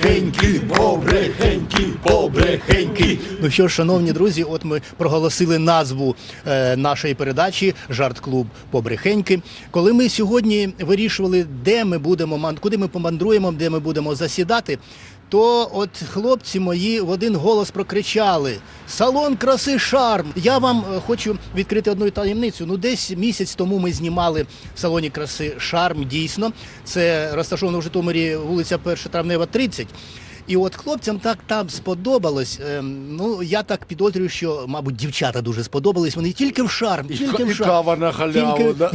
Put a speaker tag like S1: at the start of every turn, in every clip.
S1: побрехеньки, побрехеньки, побрехеньки. Ну що ж, шановні друзі, от ми проголосили назву е, нашої передачі Жарт клуб Побрехеньки. Коли ми сьогодні вирішували, де ми будемо куди ми помандруємо, де ми будемо засідати. То от хлопці мої в один голос прокричали: Салон краси шарм. Я вам е, хочу відкрити одну таємницю. Ну, десь місяць тому ми знімали в салоні краси Шарм. Дійсно, це розташовано в Житомирі вулиця 1 Травнева, 30. І от хлопцям так там сподобалось. Ем, ну я так підозрюю, що, мабуть, дівчата дуже сподобались. Вони тільки в шарм, тільки в
S2: і кава на халяву,
S1: Тільки,
S2: да?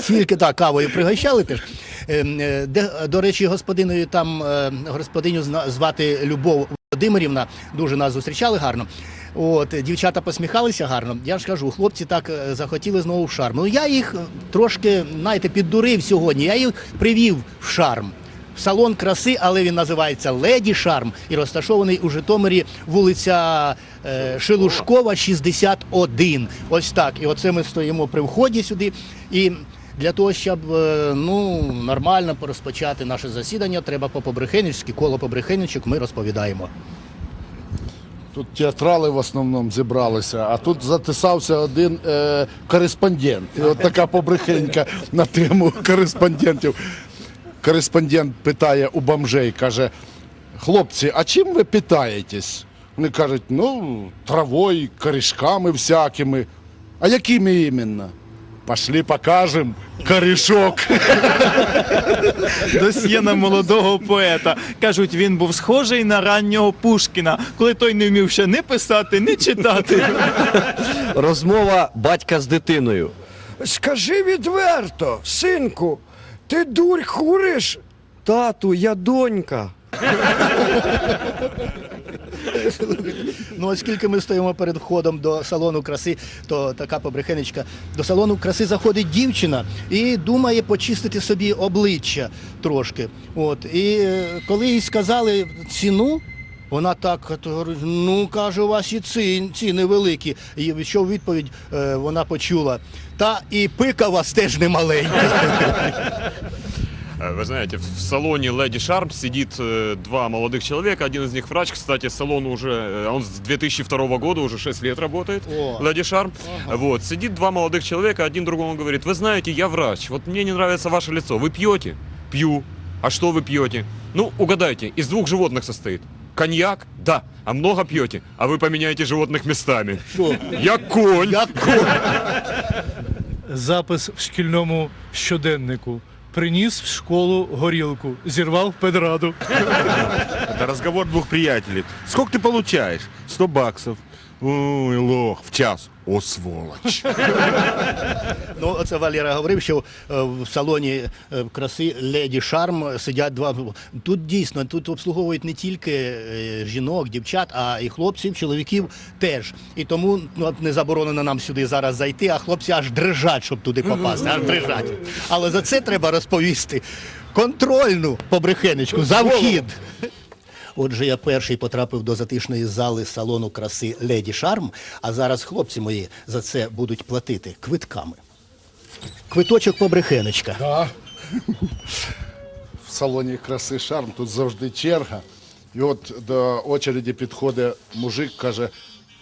S1: тільки так, кавою пригощали теж. Ем, е, Де, до речі, господиною там е, господиню звати Любов Володимирівна. Дуже нас зустрічали гарно. От дівчата посміхалися гарно. Я ж кажу, хлопці так е, захотіли знову в шарм. Ну я їх е, трошки, знаєте, піддурив сьогодні. Я їх привів в шарм. В салон краси, але він називається Леді Шарм і розташований у Житомирі вулиця е, Шелушкова, 61. Ось так. І оце ми стоїмо при вході сюди. І для того, щоб е, ну, нормально розпочати наше засідання, треба по побрехенівськи коло побрехенівчик ми розповідаємо.
S2: Тут театрали в основному зібралися, а тут затисався один е, кореспондент. І от така побрехенька на тему кореспондентів. Кореспондент питає у бомжей, каже: хлопці, а чим ви питаєтесь? Вони кажуть, ну, травою, корешками всякими. А якими іменно? Пошли покажем корішок.
S3: Досьє на молодого поета. Кажуть, він був схожий на раннього Пушкіна, коли той не вмів ще не писати, не читати.
S4: Розмова батька з дитиною.
S5: Скажи відверто, синку, ти дурь куриш?
S4: Тату, я донька.
S1: Ну, оскільки ми стоїмо перед входом до салону краси, то така побрехенечка. До салону краси заходить дівчина і думає почистити собі обличчя трошки. От. І е, коли їй сказали ціну, вона так ну каже, у вас і ці, ціни великі. І що відповідь е, вона почула. Та і пика у вас теж не маленька.
S6: Э, Вы знаете, в салоне Леди Шарм сидит э, два молодых человека. Один из них врач, кстати, салон уже, э, он с 2002 года, уже 6 лет работает.
S1: О.
S6: Леди Шарм. Вот, сидит два молодых человека, один другому говорит, вы знаете, я врач, вот мне не нравится ваше лицо, вы пьете? Пью. А что вы пьете? Ну, угадайте, из двух животных состоит. Коньяк? Да. А много пьете? А вы поменяете животных местами.
S1: Що?
S6: Я конь.
S1: Як конь.
S7: Запис в шкільному щоденнику. Приніс в школу горілку, зірвав педраду.
S8: Это разговор двух приятелей. Сколько ты получаешь? 100 баксов. Ой, лох, в час. О, сволочь.
S1: Ну, оце Валера говорив, що е, в салоні е, краси Леді Шарм сидять два. Тут дійсно тут обслуговують не тільки е, жінок, дівчат, а і хлопців, чоловіків теж. І тому ну, не заборонено нам сюди зараз зайти, а хлопці аж дрижать, щоб туди попасти. Аж дрижать. Але за це треба розповісти контрольну побрехенечку за вхід. Отже, я перший потрапив до затишної зали салону краси Леді Шарм, а зараз хлопці мої за це будуть платити квитками. Квиточок побрехенечка.
S2: Да. В салоні краси шарм тут завжди черга. І от до очереді підходить мужик, каже.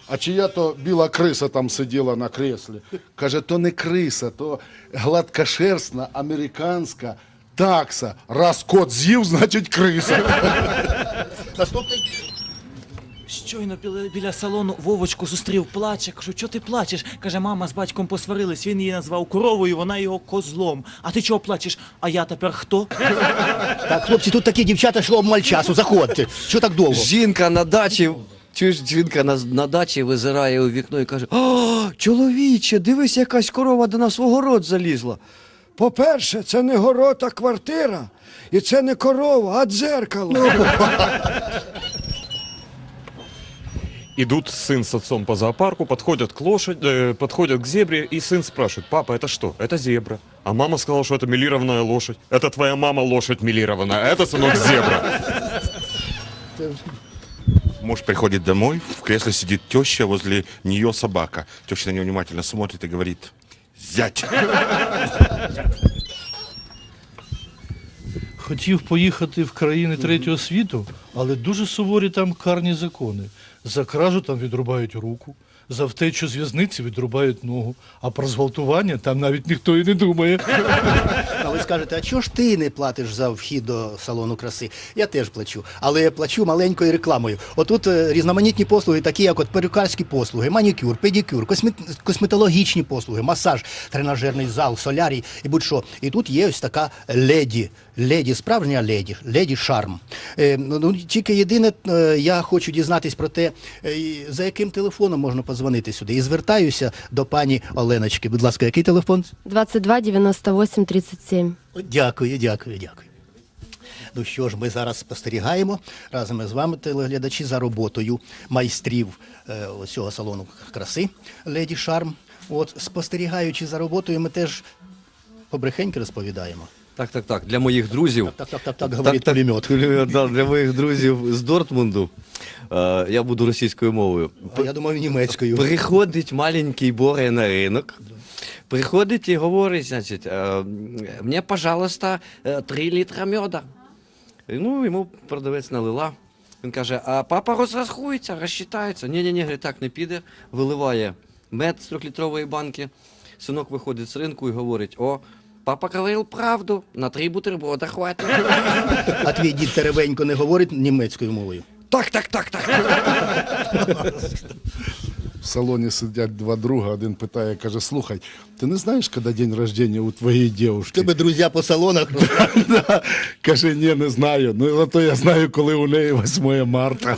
S2: А чия то біла криса там сиділа на креслі? Каже, то не криса, то гладкошерстна американська такса. Раз кот з'їв, значить криса.
S1: Наступний.
S3: Щойно біля, біля салону Вовочку зустрів, плаче. Кажу, чого ти плачеш? Каже, мама з батьком посварились, він її назвав коровою, вона його козлом. А ти чого плачеш? А я тепер хто?
S1: Так, хлопці, тут такі дівчата йшло обмаль часу. Заходьте. Що так довго?
S4: Жінка на дачі. Чуєш, жінка на, на дачі визирає у вікно і каже: О, чоловіче, дивись, якась корова до нас в огород залізла.
S5: По-перше, це не город, а квартира. І це не корова, а дзеркало.
S6: Идут сын с отцом по зоопарку, подходят к лошади, э, подходят к зебре, и сын спрашивает, папа, это что? Это зебра. А мама сказала, что это милированная лошадь. Это твоя мама лошадь милированная, а это сынок зебра.
S8: Муж приходит домой, в кресле сидит теща, возле нее собака. Теща на него внимательно смотрит и говорит, зять.
S7: хотів поїхати в країни третього світу, але дуже суворі там карні закони. За кражу там відрубають руку, за втечу з в'язниці відрубають ногу, а про зґвалтування там навіть ніхто і не думає.
S1: А ви скажете, а чого ж ти не платиш за вхід до салону краси? Я теж плачу, але плачу маленькою рекламою. Отут е, різноманітні послуги, такі як от перукарські послуги, манікюр, педикюр, космет... косметологічні послуги, масаж, тренажерний зал, солярій і будь-що. І тут є ось така леді. Леді, справжня леді, леді шарм. Е, ну, ну, тільки єдине, е, я хочу дізнатись про те, е, за яким телефоном можна позвонити сюди. І звертаюся до пані Оленочки. Будь ласка, який телефон?
S9: 22 98 37.
S1: Дякую, дякую, дякую. Ну що ж, ми зараз спостерігаємо разом із вами, телеглядачі, за роботою майстрів е, цього салону краси Леді Шарм. От спостерігаючи за роботою, ми теж побрехеньки розповідаємо.
S4: Так, так, так. Для моїх друзів.
S1: Так, так, так, так, говорить пулемет.
S4: пулемет, да, для моїх друзів з Дортмунду. Е, я буду російською мовою.
S1: А я думаю, німецькою.
S4: Приходить маленький Боря на ринок. Приходить і говорить, значить, е, мені, пожалуйста, 3 літра меда. Ну, йому продавець налила. Він каже, а папа розрахується, розчитається. Ні-ні-ні, говорить, так не піде. Виливає мед з трьохлітрової банки. Синок виходить з ринку і говорить: о, папа говорив правду, на три бутерброда хватить.
S1: А твій дід Теревенько не говорить німецькою мовою.
S4: Так, так, так, так.
S2: Салоні сидять два друга, один питає, каже, слухай, ти не знаєш, коли день рождення у твоєї дівчинки?
S1: Тебе друзі по салонах.
S2: Каже, ні, не знаю. Ну, зато я знаю, коли у неї 8 марта.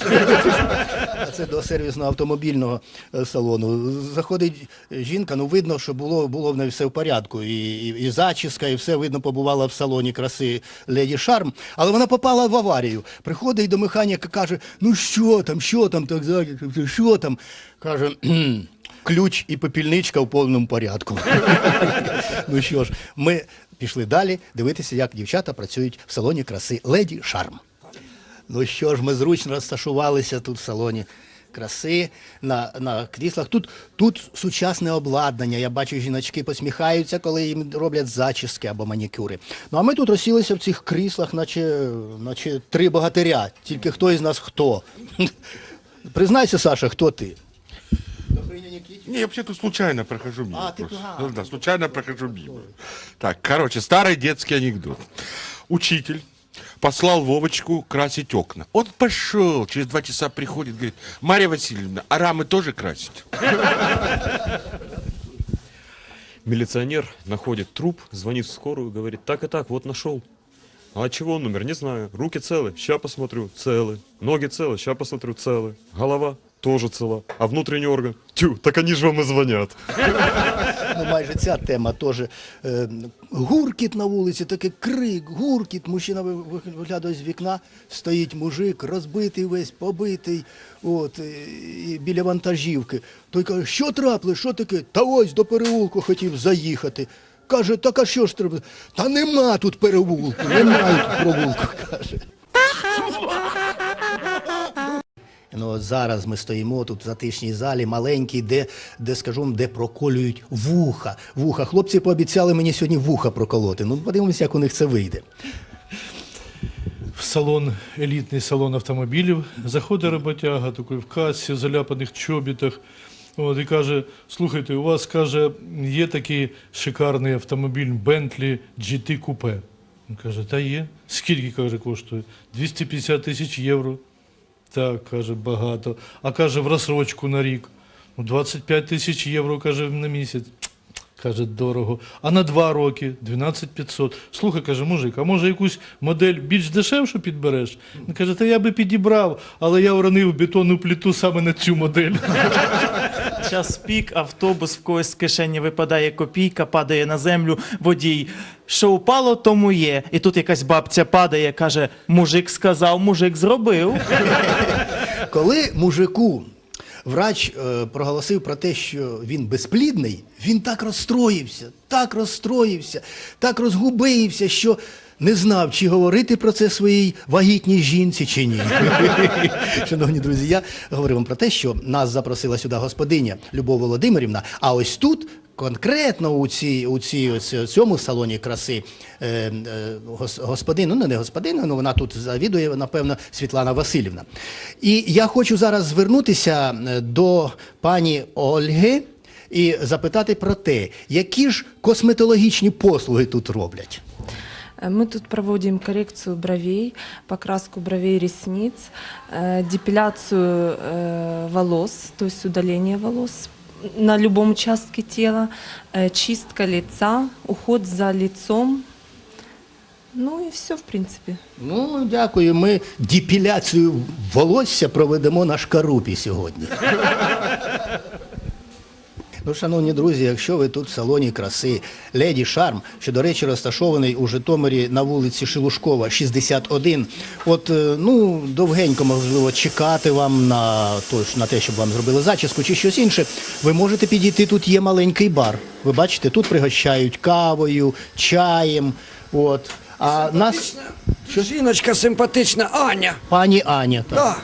S1: Це до сервісного автомобільного е, салону. Заходить жінка, ну видно, що було, було в неї все в порядку. І, і, і зачіска, і все видно побувала в салоні краси Леді Шарм. Але вона попала в аварію. Приходить до механіка, каже: ну що там, що там, так що там? Каже. Ключ і попільничка в повному порядку. ну що ж, ми пішли далі дивитися, як дівчата працюють в салоні краси Леді Шарм. Ну що ж, ми зручно розташувалися тут в салоні краси на, на кріслах. Тут, тут сучасне обладнання. Я бачу, жіночки посміхаються, коли їм роблять зачіски або манікюри. Ну а ми тут розсілися в цих кріслах, наче, наче три богатиря. Тільки хто із нас хто. Признайся, Саша, хто ти?
S8: Не, я вообще-то случайно прохожу мимо.
S1: А, ты
S8: просто. Ну да, случайно прохожу мимо. Так, короче, старый детский анекдот. Учитель послал Вовочку красить окна. Он пошел, через два часа приходит, говорит, Марья Васильевна, а рамы тоже красить?
S6: Милиционер находит труп, звонит в скорую, говорит, так и так, вот нашел. А от чего он умер, не знаю. Руки целы, ща посмотрю, целы. Ноги целы, ща посмотрю, целы. Голова тоже цела. А внутренний орган? Тю, так они же вам и звонят.
S1: Ну, майже ця тема теж. Е, гуркіт на вулиці, такий крик, гуркіт. Мужчина ви- ви- виглядає з вікна, стоїть мужик, розбитий весь, побитий, от, е, і біля вантажівки. Той каже, що трапилось, що таке? Та ось до переулку хотів заїхати. Каже, так а що ж треба? Та нема тут переулку, немає тут провулку, каже. Ну, зараз ми стоїмо тут в затишній залі, маленькій, де, де скажу де проколюють вуха. Вуха. Хлопці пообіцяли мені сьогодні вуха проколоти. Ну, подивимося, як у них це вийде.
S7: В салон, елітний салон автомобілів, заходить роботяга такий в касі, в заляпаних чобітах. От, і каже: слухайте, у вас каже, є такий шикарний автомобіль Bentley GT Coupe. Він каже, та є. Скільки каже, коштує? 250 тисяч євро. Так, каже, багато. А каже, в розсрочку на рік. Ну, 25 тисяч євро, каже, на місяць. Каже, дорого. А на два роки 12 500. Слухай, каже, мужик, а може якусь модель більш дешевшу підбереш? Каже, та я би підібрав, але я уронив бетонну пліту саме на цю модель.
S3: Час пік, автобус в когось з кишені випадає копійка, падає на землю, водій. Що упало, тому є. І тут якась бабця падає, каже: мужик сказав, мужик зробив.
S1: Коли мужику врач е, проголосив про те, що він безплідний, він так розстроївся, так розстроївся, так розгубився, що не знав, чи говорити про це своїй вагітній жінці чи ні. Шановні друзі, я говорив вам про те, що нас запросила сюди господиня Любов Володимирівна, а ось тут. Конкретно у, цій, у, цій, ось цьому салоні краси е, е, гос- господин, ну не господин, ну вона тут завідує, напевно, Світлана Васильівна. І я хочу зараз звернутися е, до пані Ольги і запитати про те, які ж косметологічні послуги тут роблять.
S10: Э, Мы тут проводим коррекцию бровей, покраску бровей, ресниц, э, депиляцию э, волос, то есть удаление волос на любом участке тела, э, чистка лица, уход за лицом. Ну и все, в принципе.
S1: Ну, дякую. Ми депіляцію волосся проведемо на шкарупі сьогодні. Ну, шановні друзі, якщо ви тут в салоні краси Леді Шарм, що, до речі, розташований у Житомирі на вулиці Шелушкова, 61, от, е, ну, довгенько, можливо, чекати вам на, то, на те, щоб вам зробили зачіску чи щось інше, ви можете підійти, тут є маленький бар. Ви бачите, тут пригощають кавою, чаєм. От. А нас
S5: Жіночка симпатична, Аня.
S1: пані Аня. Так.
S5: Да.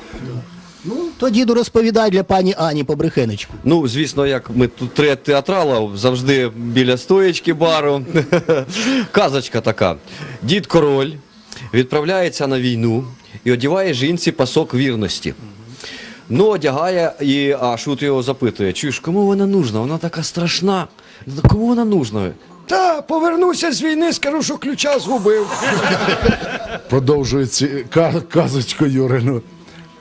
S1: То діду розповідай для пані Ані побрехенечку.
S4: Ну, звісно, як ми тут три театрала, завжди біля стоєчки бару. Казочка така. Дід король відправляється на війну і одягає жінці пасок вірності. Ну, одягає, і, а шут його запитує: чуєш, кому вона нужна? Вона така страшна. «Ну, Кому вона нужна?
S5: Та повернуся з війни, скажу, що ключа згубив.
S2: Продовжує ці казочку Юрину.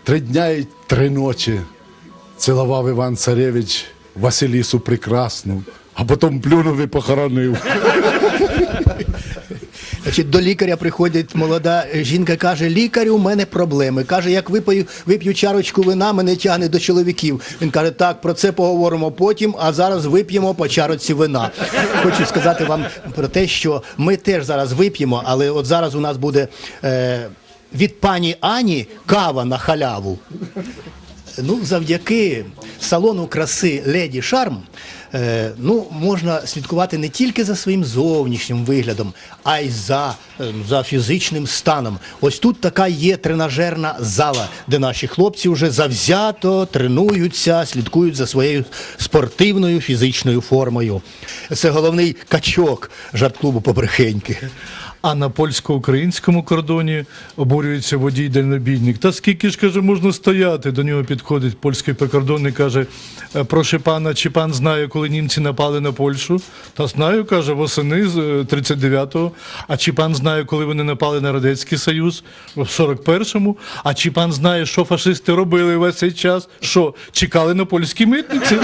S2: Три дня і три ночі цілував Іван Царевич Василісу Прекрасну, а потім плюнув і похоронив.
S1: Значить, до лікаря приходить молода жінка, каже: лікарю, у мене проблеми. Каже, як випою, вип'ю чарочку вина, мене тягне до чоловіків. Він каже, так, про це поговоримо потім, а зараз вип'ємо по чарочці вина. Хочу сказати вам про те, що ми теж зараз вип'ємо, але от зараз у нас буде е, від пані Ані кава на халяву. Ну, завдяки салону краси Леді Шарм е, ну, можна слідкувати не тільки за своїм зовнішнім виглядом, а й за, е, за фізичним станом. Ось тут така є тренажерна зала, де наші хлопці вже завзято тренуються, слідкують за своєю спортивною фізичною формою. Це головний качок жарт-клубу Побрехеньки.
S7: А на польсько-українському кордоні обурюється водій дальнобійник. Та скільки ж каже, можна стояти? До нього підходить польський прикордонник, каже: «Е, прошу пана, чи пан знає, коли німці напали на Польщу? Та знаю, каже, восени з е, 39-го. А чи пан знає, коли вони напали на Радянський Союз в 41-му? А чи пан знає, що фашисти робили весь цей час? Що чекали на польські митниці?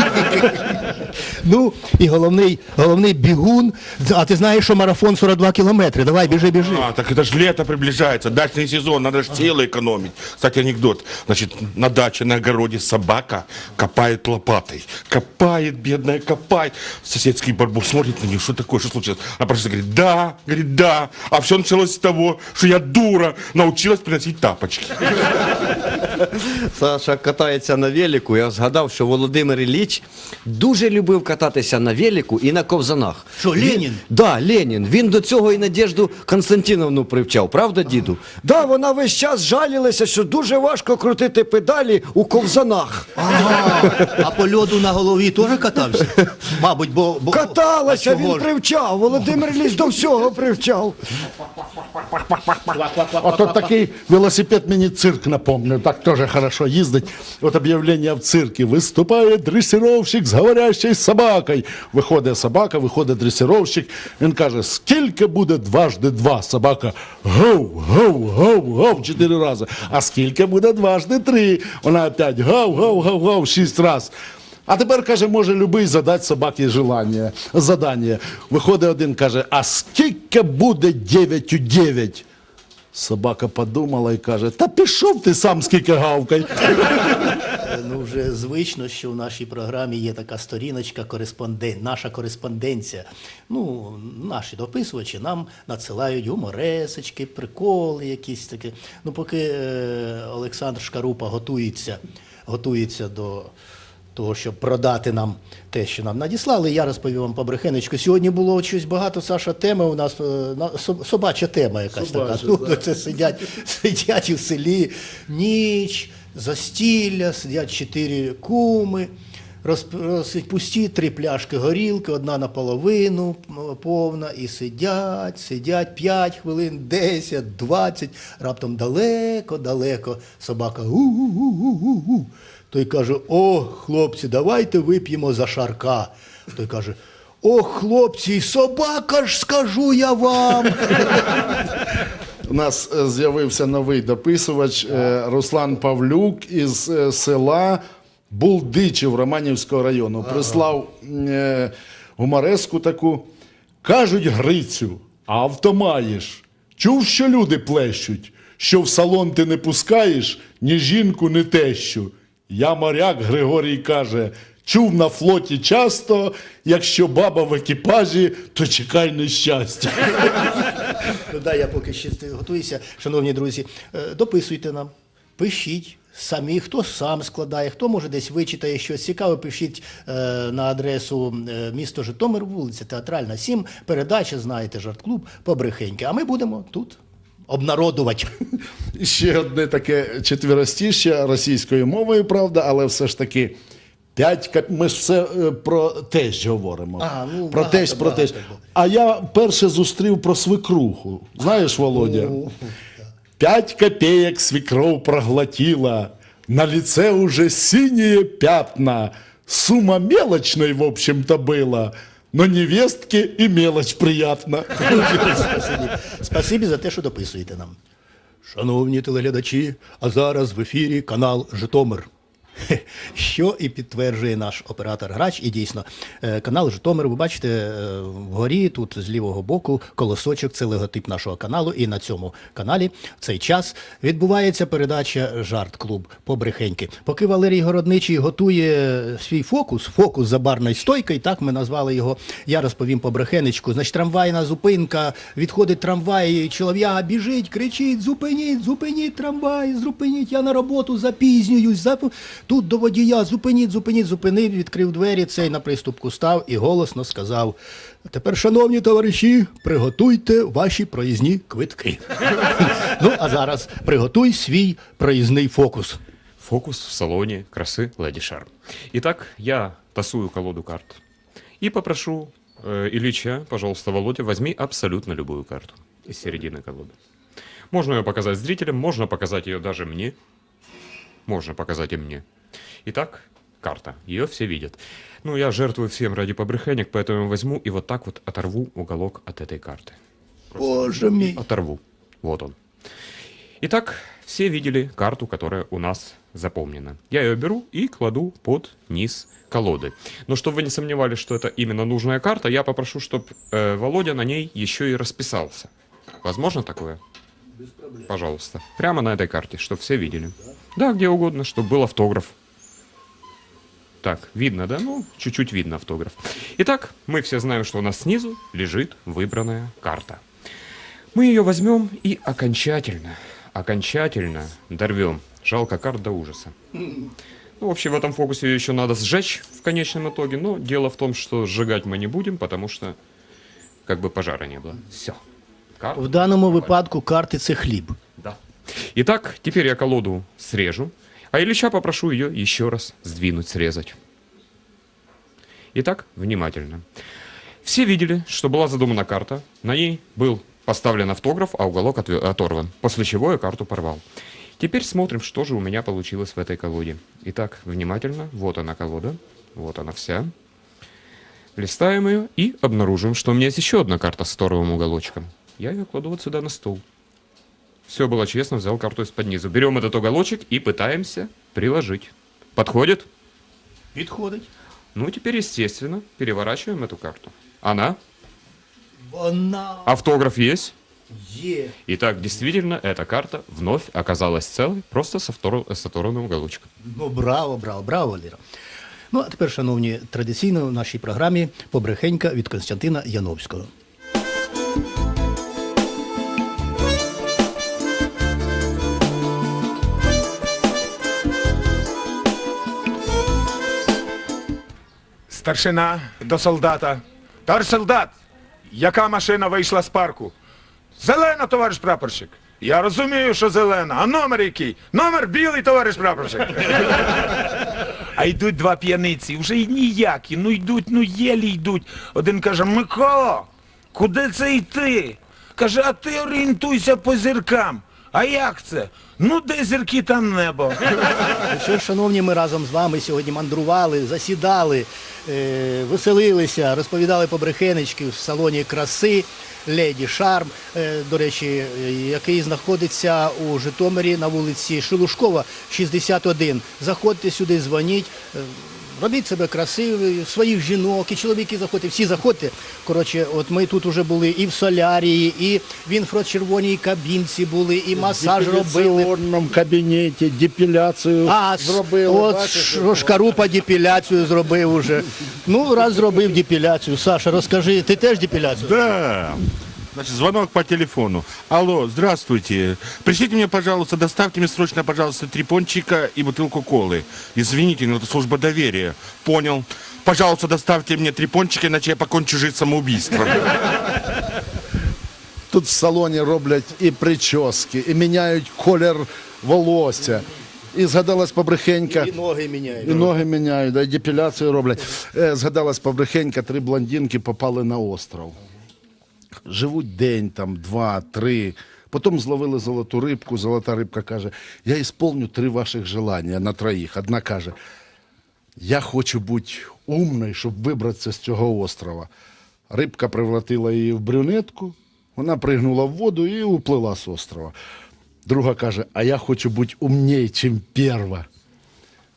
S1: Ну і головний, головний бігун. А ти знаєш, що марафон 42 кілометри. Давай, біжи, біжи.
S8: А, так это же лето приближается, дачный сезон, надо же силы экономить. Кстати, анекдот. Значит, на даче, на огороде собака копает лопатой. Копает, бедная, копает. Соседский барбук смотрит на нее, что такое, что случилось? Она просто говорит, да, говорит, да. А все началось с того, что я дура, научилась приносить тапочки.
S4: Саша катається на велику. Я згадав, що Володимир Ілліч дуже любив кататися на велику і на ковзанах.
S1: Що, Ленін?
S4: Да, Ленін. Він до цього і Надежду Константиновну привчав, правда, діду?
S5: Да, вона весь час жалілася, що дуже важко крутити педалі у ковзанах.
S1: Ага. А по льоду на голові теж катався? Мабуть, бо. бо
S5: Каталася, він привчав. Володимир Ліс до всього привчав.
S2: А тут такий велосипед мені цирк напомнив, так теж хорошо їздить. От об'явлення в циркі. Виступає дресировщик з говорящою собакою. Виходить собака, виходить дресировщик. Він каже, скільки буде дважди два? Собака гов, гов, гов, гов, чотири рази. А скільки буде дважди три? Вона опять гав, гав, гав, гав, шість раз. А тепер каже, може любий задати собаці желання, задання. Виходить один, каже, а скільки буде 9 у 9? Собака подумала і каже: Та пішов ти сам скільки гавкай.
S1: Ну, вже звично, що в нашій програмі є така сторіночка кореспондент, наша кореспонденція. Ну, наші дописувачі нам надсилають гуморесочки, приколи якісь такі. Ну, поки е, Олександр Шкарупа готується, готується до того, щоб продати нам те, що нам надіслали. Я розповів вам побрехенечку. Сьогодні було щось багато, Саша, теми у нас е, собача тема якась така. Ну, це сидять, сидять у селі ніч, застілля, сидять чотири куми. Пусті три пляшки горілки, одна наполовину повна, і сидять, сидять 5 хвилин, 10, 20, раптом далеко-далеко собака у-у-у-у-у. Той каже: О, хлопці, давайте вип'ємо за шарка. Той каже: О, хлопці, собака ж скажу я вам.
S2: У нас е, з'явився новий дописувач е, Руслан Павлюк із е, села Булдичів Романівського району. Прислав гумореску таку. Кажуть Грицю, а авто маєш. Чув, що люди плещуть, що в салон ти не пускаєш ні жінку, ні тещу. Я моряк, Григорій каже, чув на флоті часто, якщо баба в екіпажі, то чекай нещастя.
S1: Ну да, я поки ще готуюся. Шановні друзі, е, дописуйте нам, пишіть. Самі, хто сам складає, хто може десь вичитає щось цікаве, пишіть е, на адресу е, місто Житомир, вулиця Театральна, 7, передача, знаєте, жарт-клуб, побрехеньки. А ми будемо тут обнародувати.
S2: Ще одне таке четвіростіще російською мовою, правда, але все ж таки. П'ять кап... Ми ж все е, про тесть говоримо.
S1: А, ну,
S2: про
S1: багато,
S2: тесть, про
S1: багато
S2: тесть. А я перше зустрів про свекруху. Знаєш, Володя? Пять копеек свекров проглотила, на лице уже синие пятна. Сумма мелочной, в общем-то, была, но невестке и мелочь приятна.
S1: Спасибі. Спасибі за те, що дописуєте нам. Шановні телеглядачі, а зараз в ефірі канал Житомир. Що і підтверджує наш оператор грач. І дійсно, е, канал Житомир, ви бачите, е, вгорі, тут з лівого боку, колосочок це логотип нашого каналу. І на цьому каналі в цей час відбувається передача Жарт Клуб побрехеньки. Поки Валерій Городничий готує свій фокус, фокус за барною стойкою, так ми назвали його. Я розповім побрехенечку. Значить, трамвайна зупинка, відходить трамвай, чолов'яга біжить, кричить: зупиніть, зупиніть трамвай, зупиніть, я на роботу запізнююсь. Зап... Тут до водія, зупиніть, зупиніть, зупинив, відкрив двері, цей на приступку став і голосно сказав: Тепер, шановні товариші, приготуйте ваші проїзні квитки. ну, а зараз приготуй свій проїзний фокус.
S6: Фокус в салоне красы Леди Шарм. Итак, я тасую колоду карт и попрошу э, Ильича, пожалуйста, Володя, возьми абсолютно любую карту из середины колоды. Можно ее показать зрителям, можно показать ее даже мне. Можно показать и мне. Итак, карта. Ее все видят. Ну, я жертвую всем ради побрехенек, поэтому возьму и вот так вот оторву уголок от этой карты.
S1: Боже мій.
S6: Оторву. Вот он. Итак, все видели карту, которая у нас запомнена. Я ее беру и кладу под низ колоды. Но чтобы вы не сомневались, что это именно нужная карта, я попрошу, чтобы Володя на ней еще и расписался. Возможно такое? Пожалуйста. Прямо на этой карте, чтобы все видели. Да, где угодно, чтобы был автограф. Так, видно, да? Ну, чуть-чуть видно автограф. Итак, мы все знаем, что у нас снизу лежит выбранная карта. Мы ее возьмем и окончательно, окончательно дорвем. Жалко карт до ужаса. Ну, вообще, в этом фокусе ее еще надо сжечь в конечном итоге, но дело в том, что сжигать мы не будем, потому что как бы пожара не было. Все.
S1: В даному випадку карти це хліб.
S6: Да. Итак, теперь я колоду срежу, а Ильича попрошу ее еще раз сдвинуть, срезать. Итак, внимательно. Все видели, что была задумана карта, на ней был поставлен автограф, а уголок оторван, после чего я карту порвал. Теперь смотрим, что же у меня получилось в этой колоде. Итак, внимательно, вот она колода, вот она вся. Листаем ее и обнаружим, что у меня есть еще одна карта с оторванным уголочком. Я ее кладу вот сюда на стол. Все было честно, взял карту из-под низу. Берем этот уголочек и пытаемся приложить. Подходит?
S1: Підходить.
S6: Ну, теперь, естественно, переворачиваем эту карту. Она?
S1: Вона
S6: Автограф есть?
S1: є.
S6: Итак, действительно, эта карта вновь оказалась целой, просто с, автор- с оторванным уголочком.
S1: Ну, браво, браво, браво, Валера. Ну, а тепер, шановні, традиційно в нашій програмі побрехенька від Константина Яновського.
S11: Старшина до солдата. Товариш солдат, яка машина вийшла з парку? Зелена, товариш прапорщик. Я розумію, що зелена. А номер який? Номер білий, товариш прапорщик. А йдуть два п'яниці, вже й ніякі, ну йдуть, ну єлі йдуть. Один каже, Микола, куди це йти? Каже, а ти орієнтуйся по зіркам. А як це? Ну, де зірки, там небо.
S1: Що шановні, ми разом з вами сьогодні мандрували, засідали, е, веселилися, розповідали побрехенечки в салоні краси Леді Шарм, е, до речі, е, який знаходиться у Житомирі на вулиці Шелушкова, 61. Заходьте сюди, дзвоніть. е, Робіть себе красиві, своїх жінок, і чоловіки заходьте, всі заходьте. Коротше, от ми тут уже були і в солярії, і в інфрачервоній кабінці були, і масаж
S2: В
S1: робили.
S2: депіляційному кабінеті депіляцію
S1: А,
S2: зробили.
S1: от Шкарупа депіляцію зробив уже. Ну, раз зробив депіляцію. Саша, розкажи, ти теж депіляцію?
S8: Да. Значит, звонок по телефону. Алло, здравствуйте. Пришлите мне, пожалуйста, доставьте мне срочно, пожалуйста, три пончика и бутылку колы. Извините, но это служба доверия. Понял. Пожалуйста, доставьте мне три пончика, иначе я покончу жизнь самоубийством.
S2: Тут в салоні роблять і прически, і міняють колір волосся. І згадалась побрехенька.
S1: І ноги міняють.
S2: І ноги міняють, да, і депіляцію роблять. Е, згадалась побрехенька, три блондинки попали на остров. Живуть день, там, два, три. Потім зловили золоту рибку. Золота рибка каже: Я ісполню три ваших желання на троїх. Одна каже: Я хочу бути умною, щоб вибратися з цього острова. Рибка превратила її в брюнетку, вона пригнула в воду і уплила з острова. Друга каже: А я хочу бути умній, чим перва.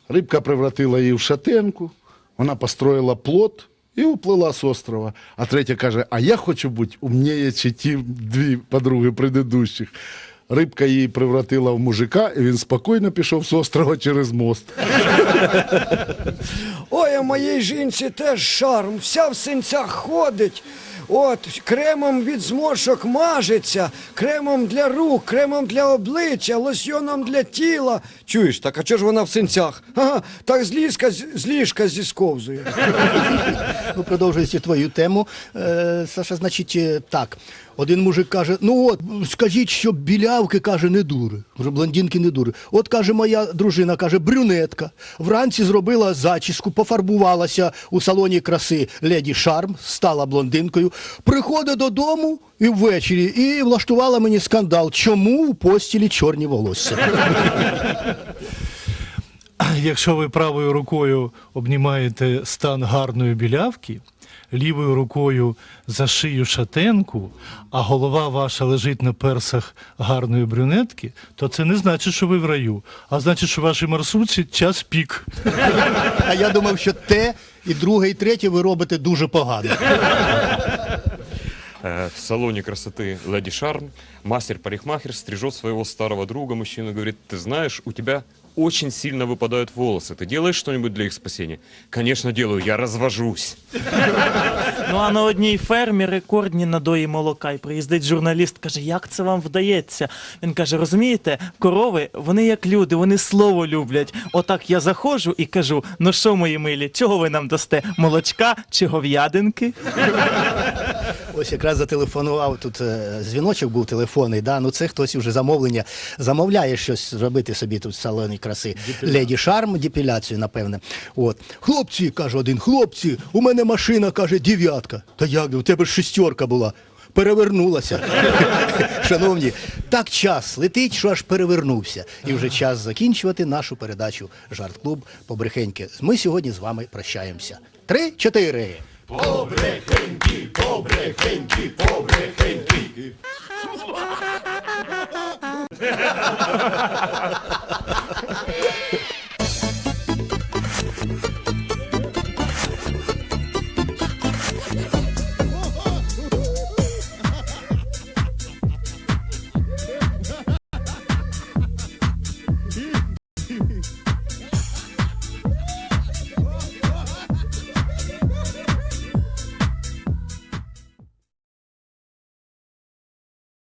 S2: Рибка превратила її в шатенку, вона построїла плот і уплила з острова. А третя каже: А я хочу бути умніє, чи ті дві подруги предыдущих. Рибка її превратила в мужика, і він спокійно пішов з острова через мост.
S5: Ой, а моїй жінці теж шарм, вся в синцях ходить. От, кремом від зморшок мажеться, кремом для рук, кремом для обличчя, лосьйоном для тіла. Чуєш, так а чого ж вона в синцях? Ага, так з ліжка, з ліжка зісковзує.
S1: Ну, продовжуючи твою тему, е, Саша, значить, е, так. Один мужик каже: ну от, скажіть, що білявки каже, не дури. Блондинки не дури. От каже, моя дружина каже, брюнетка. Вранці зробила зачіску, пофарбувалася у салоні краси леді Шарм, стала блондинкою. Приходить додому і ввечері і влаштувала мені скандал. Чому у постілі чорні волосся?
S7: Якщо ви правою рукою обнімаєте стан гарної білявки, лівою рукою за шию шатенку, а голова ваша лежить на персах гарної брюнетки, то це не значить, що ви в раю, а значить, що в вашій маршрутці час пік.
S1: А я думав, що те, і друге, і третє ви робите дуже погано.
S6: Э, В салоне красоты Леди Шарм мастер-парикмахер стрижет своего старого друга. Мужчина говорит, ты знаешь, у тебя очень сильно выпадают волосы. Ты делаешь что-нибудь для их спасения? Конечно, делаю. Я развожусь.
S3: Ну а на одній фермі рекордні надої молока. І приїздить журналіст, каже, як це вам вдається? Він каже: розумієте, корови, вони як люди, вони слово люблять. Отак я заходжу і кажу: ну що, мої милі, чого ви нам дасте? Молочка чи гов'ядинки?
S1: Ось якраз зателефонував тут е, дзвіночок був телефонний. Да? Ну це хтось вже замовлення замовляє щось зробити собі тут в салоні краси. Леді Шарм, депіляцію, напевне. От. Хлопці, каже один, хлопці, у мене машина каже дев'ятка. Та як у тебе ж шестерка була. Перевернулася. Шановні, так час летить, що аж перевернувся. І вже час закінчувати нашу передачу Жарт Клуб Побрехеньки. Ми сьогодні з вами прощаємося. Три, чотири. Побрехеньки, побрехеньки, побрехеньки. Yeah.